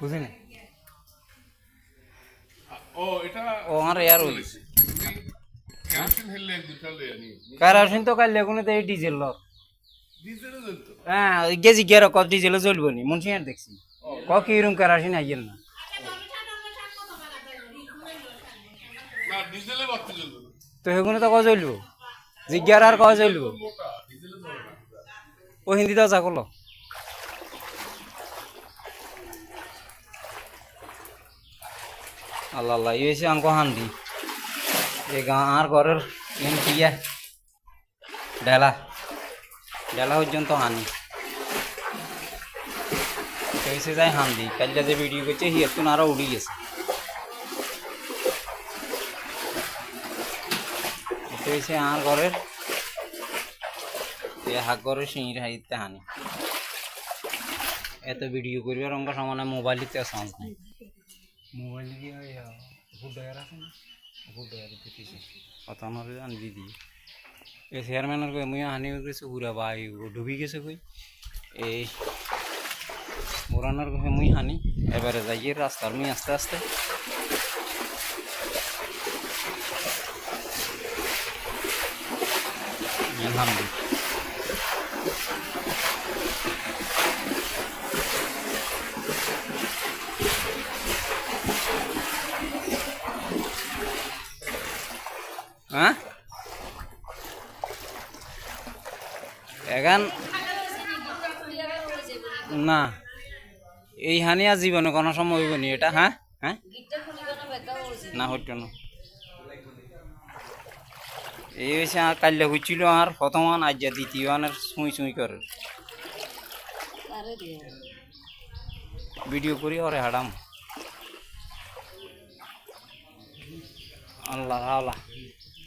বুঝি না ও এটা ও আমার এয়ার ওই কেরোসিন তো কাল লেগুনে তো এই ডিজেল লর হ্যাঁ ওই গেজি গের কত ডিজেলে চলবো নি মুন্সি আর দেখছি। ক কি রুম কেরোসিন আইয়েল না। তো সেগুলো তো ক চলবো জিজ্ঞার আর ক চলবো ও হিন্দি তো যা করল আল্লাহ আল্লাহ এই হয়েছে আঙ্ক হান্দি। এই গাঁ আর ঘরের এন কিয়া ডেলা। ডেলা পর্যন্ত হানি। হয়েছে যাই হান্দি। কালটা যে ভিডিও করছে হিয়াতুন আরও উড়ি গেছে। এটা হয়েছে আর ঘরের, এ হাক ঘরের সিঁড়ি হাইতে হানি। এত ভিডিও করবার অঙ্ক সমানে মোবাইলতে চান্স নাই মোবাইল দিয়ে ওই ফুড ডয়ার আছে না ফুড ডয়ার দিতেছি কথা আমার আনবি দিয়ে এই চেয়ারম্যানের কই মুই হানি গেছে পুরা বাই ডুবি গেছে কই এই মোরানোর কই মুই হানি এবারে যাইয়ে রাস্তার মুই আস্তে আস্তে আলহামদুলিল্লাহ হ্যাঁ? এখন না। এই হানি আর জীবনে কোনো সময় হইব নি এটা হ্যাঁ? হ্যাঁ? না, হইতো না। এই হয়েছে আর কাল্লা হইছিল আর প্রথম আন আজ দ্বিতীয় আনের ছুঁই ছুঁই করে। ভিডিও করি, ওরে হাডাম আল্লাহ আল্লাহ।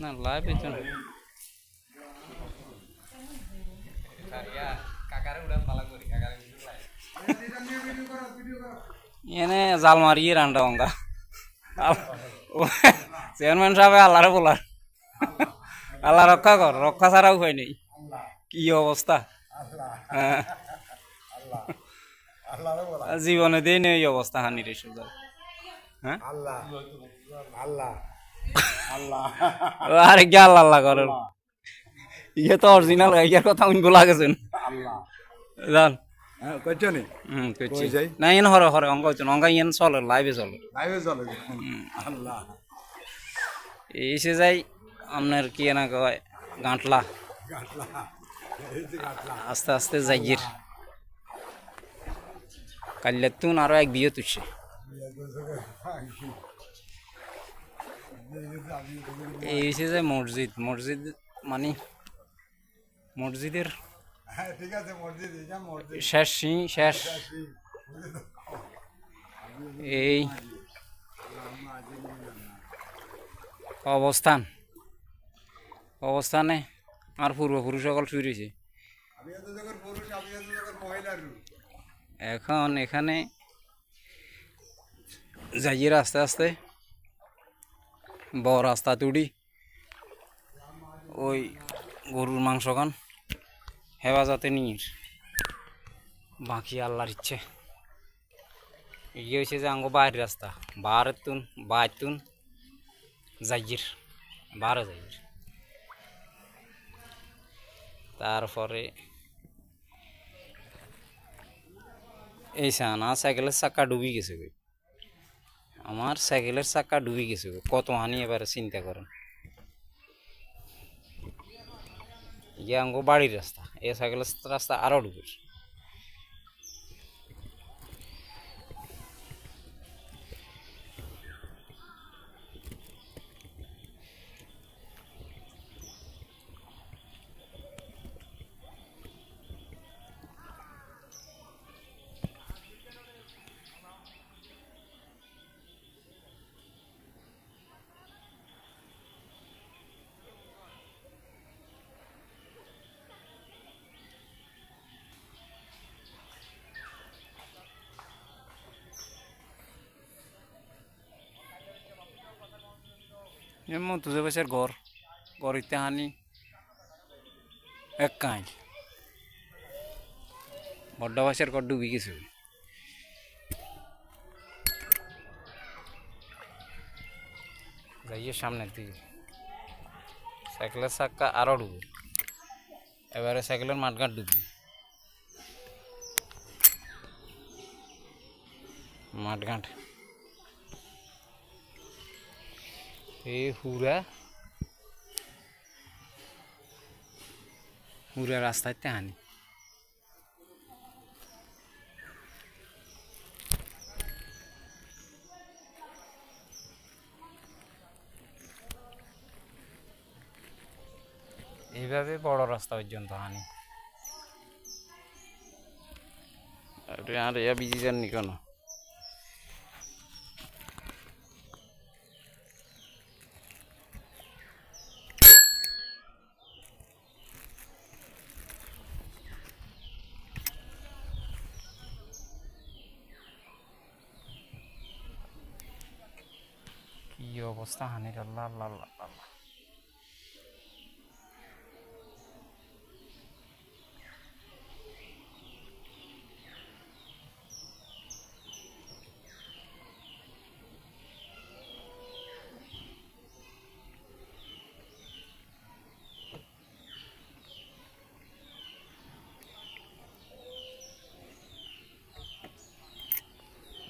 না লাইভ তো এনে জাল মারিয়ে রান্না অঙ্গা চেয়ারম্যান সাহেব আল্লাহরে বলার। আল্লাহ রক্ষা কর, রক্ষা ছাড়া উপায় নেই। কি অবস্থা? হ্যাঁ। জীবনে দেই নেই অবস্থা হানির সুযোগ। হ্যাঁ? আরে কি আল্লাহ আল্লাহ করেন? ইয়ে তো অরিজিনাল ইয়ার কথা উনবো লাগেছেন জান। হ্যাঁ করছ নি? হুম কইছি। না ইন হরে হরে চলে লাইভে চলে। লাইভে চলে আল্লাহ। এসে যাই আপনার কি না কয় গাঁটলা। আস্তে আস্তে যাইয়ের কাল্যাতুন আরও এক বিয়ে তুলছে। এই এসে যায় মসজিদ মসজিদ মানে মসজিদের হ্যাঁ শেষ সিং শেষ। এই অবস্থান। অবস্থানে আর পূর্বপুরুষ সকল শুয়ে রয়েছে এখন এখানে যাইয়ে আস্তে আস্তে বড় রাস্তা তুড়ি। ওই গরুর মাংস খান, হেফাজতে নিয়ে বাকি আল্লাহর ইচ্ছে। ইয়ে হয়েছে যে আঙ্গো বাইরের রাস্তা। বাহারের তুন, বাইর তুন যাইয়ের বারে যাইয়ের তারপরে এই সানা সাইকেলের চাক্কা ডুবি গেছে আমার সাইকেলের চাকা ডুবে গেছে কত হানি এবারে চিন্তা করেন। ইয়ে আঙ্গো বাড়ির রাস্তা এ সাইকেলের রাস্তা আরও ডুবে যেমন তুজে বছর ঘর গড়িতে হানি, এক কাঁই বড্ড বছর ঘর ডুবি গেছে। যাইয়ে সামনের দিকে। সাইকেলের চাক্কা আরও ডুবে। এবারে সাইকেলের মাঠঘাট ডুবি। মাঠঘাট এই হুরা। হুরা রাস্তায় হানি এইভাবে বড় রাস্তা পর্যন্ত হানি। আরে বিজি যাননি কেন? কি অবস্থা হানির আল্লাহ আল্লাহ আল্লাহ আল্লাহ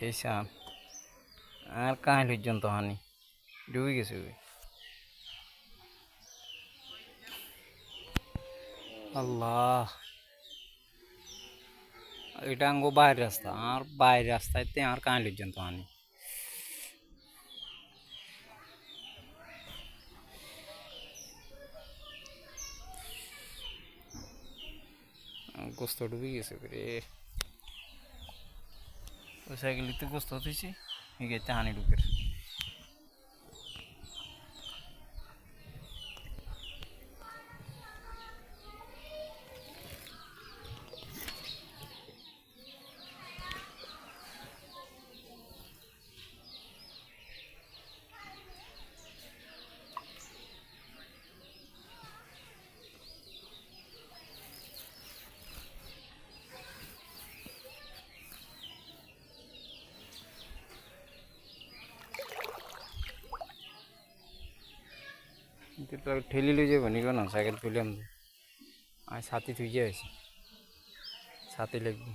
এইসব আর কাহিল পর্যন্ত হানি ডুবে গেছে ওই। আল্লাহ। এটা আঙ্গ বাইরের রাস্তা, আর বাইরের রাস্তাতে আর কাহিল পর্যন্ত হানি গোস্ত ডুবে গেছে রে। ওই সাইকেলিতে গোস্ত হতেছি এগেতে হানি ঢুকের। কিন্তু ঠেলি লই যাব নিব না সাইকেল তুলিলাম যে আমি ছাতি থুই যাইছি ছাতি লাগবে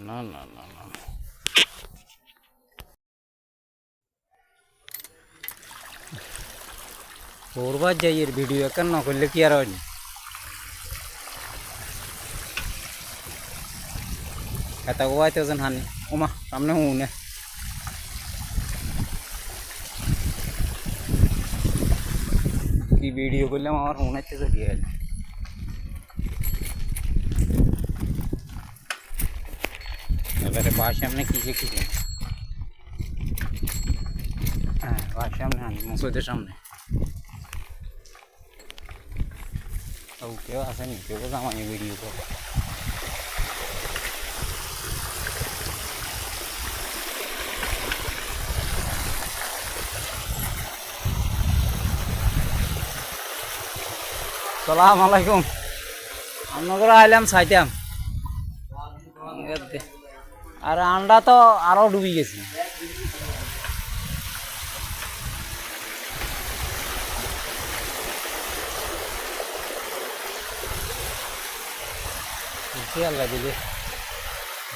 না না না না করবার যাই এর ভিডিও কেন না করলে কি আর হয়নি kata gua itu kan hani oma সামনে হুনে কি ভিডিও করলাম আমার মনে হচ্ছে দিয়ে গেল এবারে বাস সামনে কি যে কিছু হ্যাঁ বাস সামনে হানি মসজিদের সামনে ও কেউ আসেনি কেউ জামাই সালাম আলাইকুম আপনাদের আইলাম সাইতাম আর আন্ডা তো আরও ডুবি গেছি। আল্লাহ দিলে?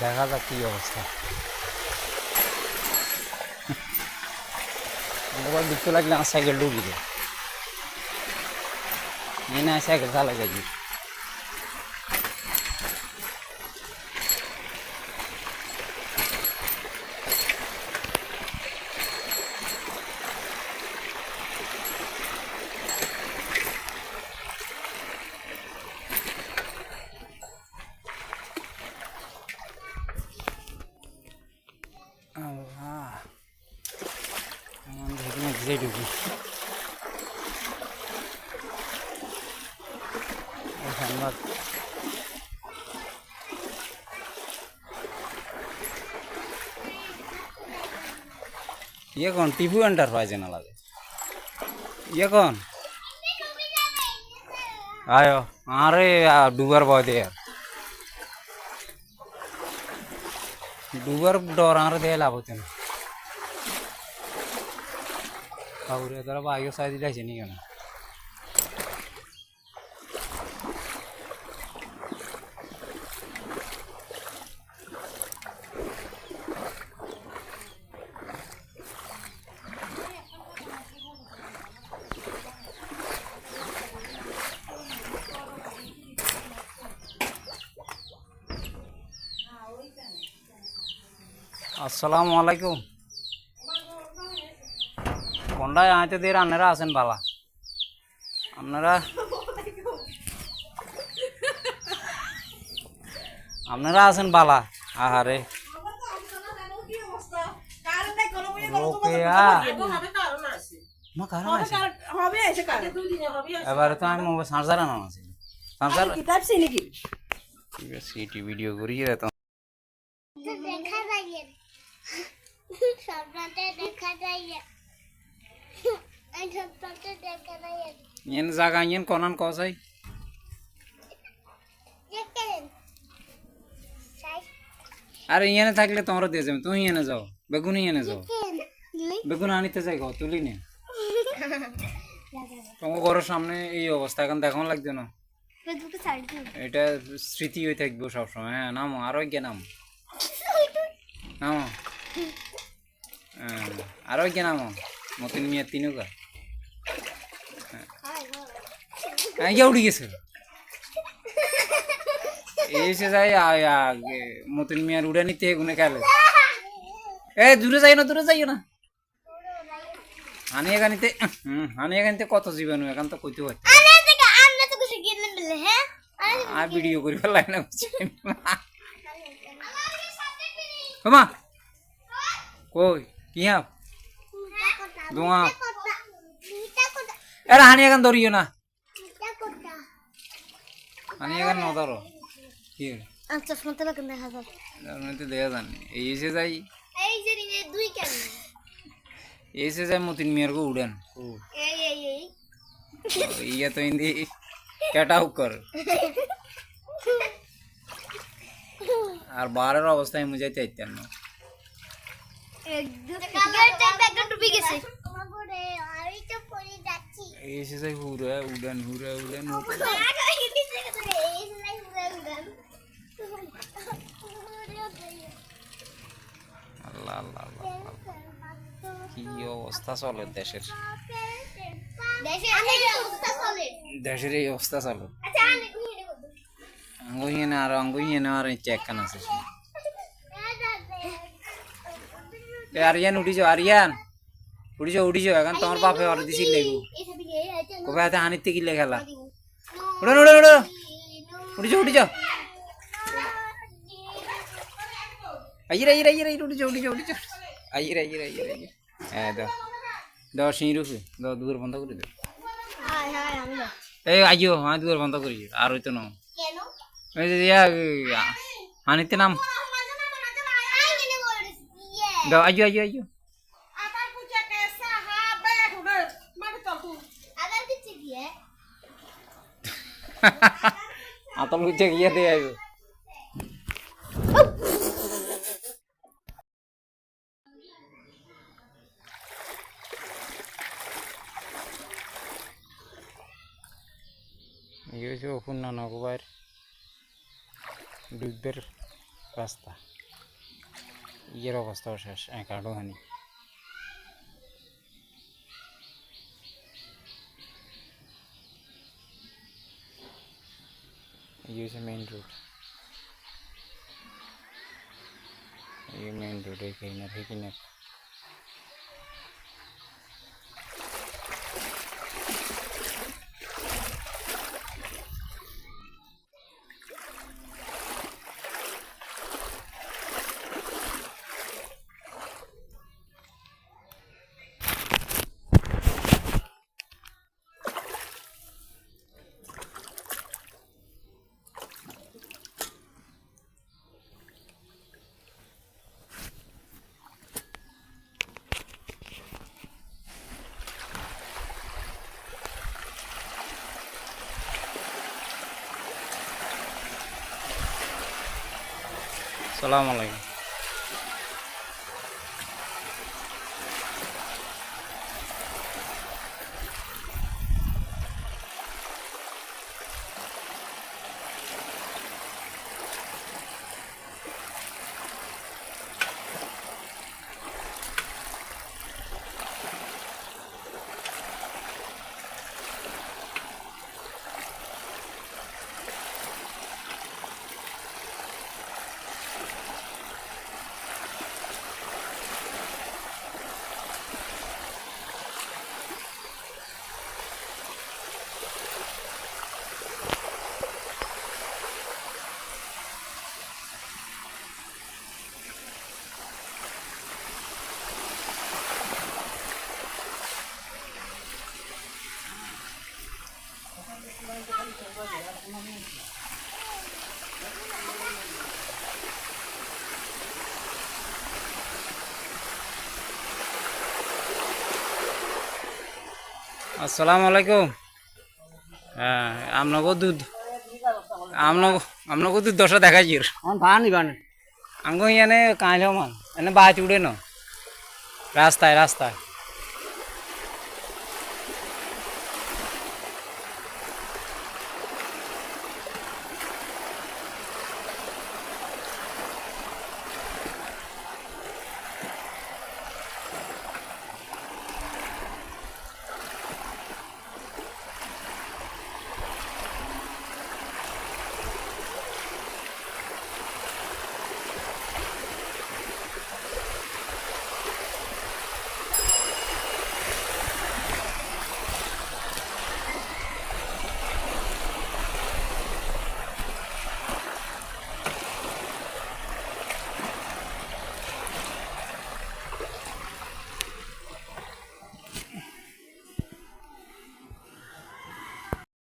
দেখা যাক কি অবস্থা। মোবাইল দিতে লাগলে আমার সাইকেল ডুবি যায়। એના સાગર ચાલે જાય Allah. Aman dedim, güzel oldu. ইয়ে কোন, টিপু এন্টারপ্রাইজে না লাগে। এখন কোন? আয়ো, আরে ডুবার বয় দে ডুবার ডর আর দে লাভ হচ্ছে না কাউরে তারা বাইক সাইজ দিলাইছে নি কেন? আসসালামু আলাইকুম। কোনটায় আইতে দিয়ে আপনারা আছেন বালা। আপনারা আপনারা আছেন বালা? আহারে। এবারে তো আমি মোবাইল সাঁড় আনা আছে। সাঁড় কিতাব সে নাকি ঠিক আছে সিটি ভিডিও করি তো। ইয়েন জায়গা ইয়েন কোনান কসাই। আরে ইয়েনে থাকলে তোমরা দিয়ে যাবে তুমি ইয়েনে যাও বেগুন ইয়েনে যাও। বেগুন আনিতে যাই গো তুলি নে। তোমার ঘরের সামনে এই অবস্থা এখন দেখানো লাগছে না। এটা স্মৃতি হয়ে থাকবে সবসময় হ্যাঁ নামো আরও কে নাম। নামো। নামো মতিন মিয়া তিনুকা হ্যাঁ। উড়ি গেছে। এসে যাই মতিন মিয়ার উড়ে নিতে গুনে খেলে এ দূরে যাই না দূরে যাইও না। হানি এখানিতে হুম হানি এখানিতে কত জীবাণু এখন তো কইতে হয় হ্যাঁ? আর ভিডিও করি ফেলাই না মা কই কিয়া দোয়া এর হানি এখন ধরিও না হানি এখন ন ধরো কি আচ্ছা শুনতে লাগেন দেখা যাবে তো দেখা জানি এই এসে যাই এই যে রিঙে দুই কেন এসে যাই মতিন মিয়ার কো উড়েন এই এই এই ইয়া তো হিন্দি ক্যাটাও কর আর বারের অবস্থায় মুঝে চাইতেন না একদম গেটে ব্যাকগ্রাউন্ড ডুবে গেছে আমাগরে আমি তো পড়ে যাচ্ছি এসে যাই হুরে উড়েন হুরে উড়েন উড়েন। আল্লাহ আল্লাহ। কি অবস্থা চলে দেশের দেশের এই অবস্থা চলে আঙ্গুইনে আর আঙ্গুইনে আর চেক কান আছে এ আরিয়ান উঠি যাও আরিয়ান উঠি যাও উঠি যাও এখন তোমার বাপে আর দিছিল লাগবো কবে হাতে হানিতে কি খেলা উড়েন উড়েন উড়েন উঠি যাও উঠি যাও আইরে আইরে আইরে আইরে উঠি যাও উঠি যাও উঠি যাও আইরে আইরে আইরে আইরে হ্যাঁ দাও দাও সিঁড়ি রুফে দাও দুয়ার বন্ধ করে দাও এই আইও হ্যাঁ দুয়ার বন্ধ করি আর হইতো না কেন এই যে ইয়া, ইয়া, হানিতে নাম দাও আইও আইও আইও আবার পুজা কে সাহা বেগ রে মানে চল তুই আবার কিছু গিয়ে আতল হচ্ছে গিয়ে দিয়ে আইব এই হচ্ছে অপূর্ণা নগবার ডুববের রাস্তা ইয়ের অবস্থাও শেষ একাডো হানি হচ্ছে মেইন রুট এই মেইন রুট এই কিনার এই কিনার সালাম আলাইকুম। আসসালামু আলাইকুম। হ্যাঁ আপনাকে দুধ। আপনাকে আপনাকে দুধ দশটা দেখাইছি। ভানি ভাড়া নিবান এনে কাঁইল মান এনে বাজ উড়ে ন। রাস্তায় রাস্তায়।